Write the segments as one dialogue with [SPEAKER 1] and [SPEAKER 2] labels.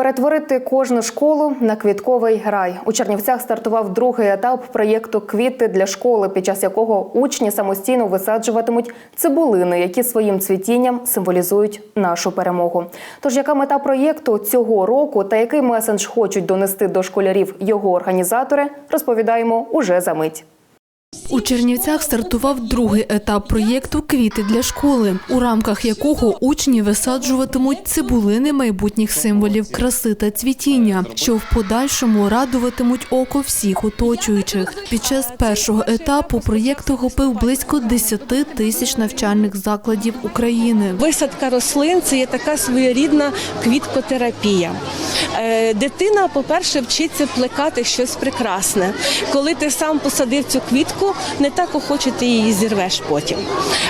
[SPEAKER 1] Перетворити кожну школу на квітковий рай. У Чернівцях стартував другий етап проєкту Квіти для школи, під час якого учні самостійно висаджуватимуть цибулини, які своїм цвітінням символізують нашу перемогу. Тож, яка мета проєкту цього року та який месендж хочуть донести до школярів його організатори, розповідаємо уже за мить.
[SPEAKER 2] У Чернівцях стартував другий етап проєкту Квіти для школи, у рамках якого учні висаджуватимуть цибулини майбутніх символів краси та цвітіння, що в подальшому радуватимуть око всіх оточуючих. Під час першого етапу проєкт охопив близько 10 тисяч навчальних закладів України.
[SPEAKER 3] Висадка рослин це є така своєрідна квіткотерапія. Е, Дитина, по-перше, вчиться плекати щось прекрасне. Коли ти сам посадив цю квітку, не так охоче ти її зірвеш потім.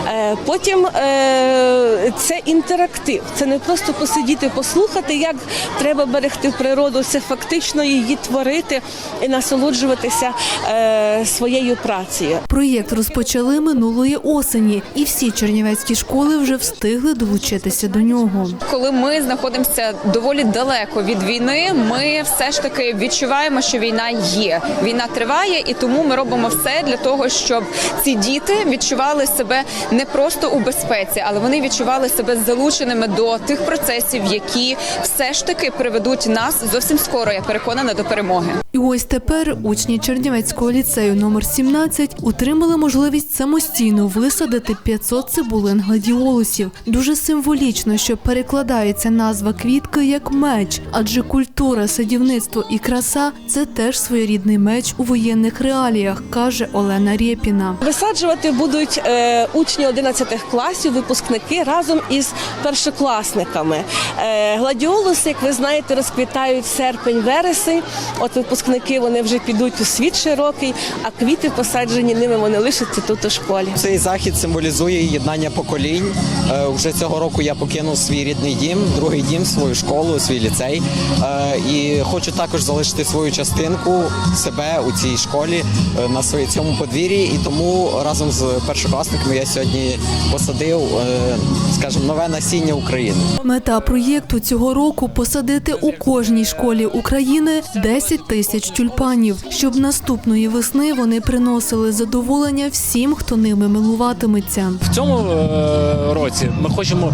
[SPEAKER 3] Е, Потім е, це інтерактив. Це не просто посидіти, послухати, як треба берегти природу, це фактично її творити і насолоджуватися е, своєю працею.
[SPEAKER 2] Проєкт розпочали минулої осені, і всі чернівецькі школи вже встигли долучитися до нього.
[SPEAKER 4] коли ми знаходимося доволі далеко від війни, ми все ж таки відчуваємо, що війна є. Війна триває, і тому ми робимо все для того, щоб ці діти відчували себе не просто у безпеці, але вони відчували себе залученими до тих процесів, які все ж таки приведуть нас зовсім скоро. Я переконана до перемоги.
[SPEAKER 2] І ось тепер учні Чернівецького ліцею номер 17 отримали можливість самостійно висадити 500 цибулин гладіолусів. Дуже символічно, що перекладається назва квітки як меч, адже культура, садівництво і краса це теж своєрідний меч у воєнних реаліях, каже Олена Рєпіна.
[SPEAKER 3] Висаджувати будуть е, учні 11 класів, випускники разом із першокласниками. Е, гладіолуси, як ви знаєте, розквітають серпень-вересень. От випускники вони вже підуть у світ широкий, а квіти посаджені ними вони лишаться тут у школі.
[SPEAKER 5] Цей захід символізує єднання поколінь. Е, Вже цього року я покинув свій рідний дім, другий дім, свою школу, свій ліцей. Е, І хочу також залишити свою частинку себе у цій школі на своє цьому подвір'ї. І тому разом з першокласниками я сьогодні посадив, е, скажімо, нове насіння України.
[SPEAKER 2] Мета проєкту цього року посадити у кожній школі України 10 тисяч тюльпанів, щоб наступної весни вони приносили задоволення всім, хто ними милуватиметься.
[SPEAKER 6] В цьому е, році ми хочемо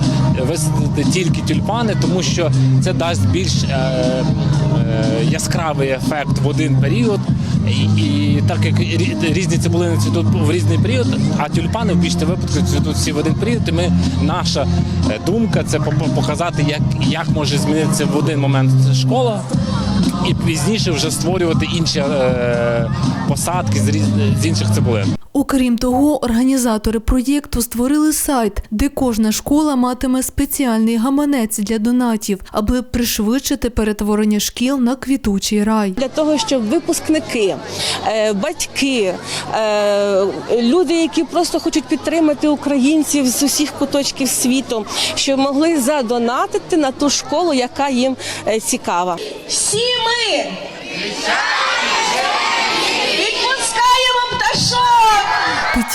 [SPEAKER 6] висадити тільки тюльпани, тому що це дасть більш е, е, яскравий ефект в один період. І, і так як рі- різні цибулини цвітуть в різний період, а тюльпани в більшості випадків цвітуть всі в один період. І ми наша е, думка це показати, як, як може змінитися в один момент школа. І пізніше вже створювати інші е, посадки з, з інших цибулин.
[SPEAKER 2] Окрім того, організатори проєкту створили сайт, де кожна школа матиме спеціальний гаманець для донатів, аби пришвидшити перетворення шкіл на квітучий рай.
[SPEAKER 3] Для того, щоб випускники, е, батьки, е, люди, які просто хочуть підтримати українців з усіх куточків світу, щоб могли задонатити на ту школу, яка їм е, цікава.
[SPEAKER 7] Всі ми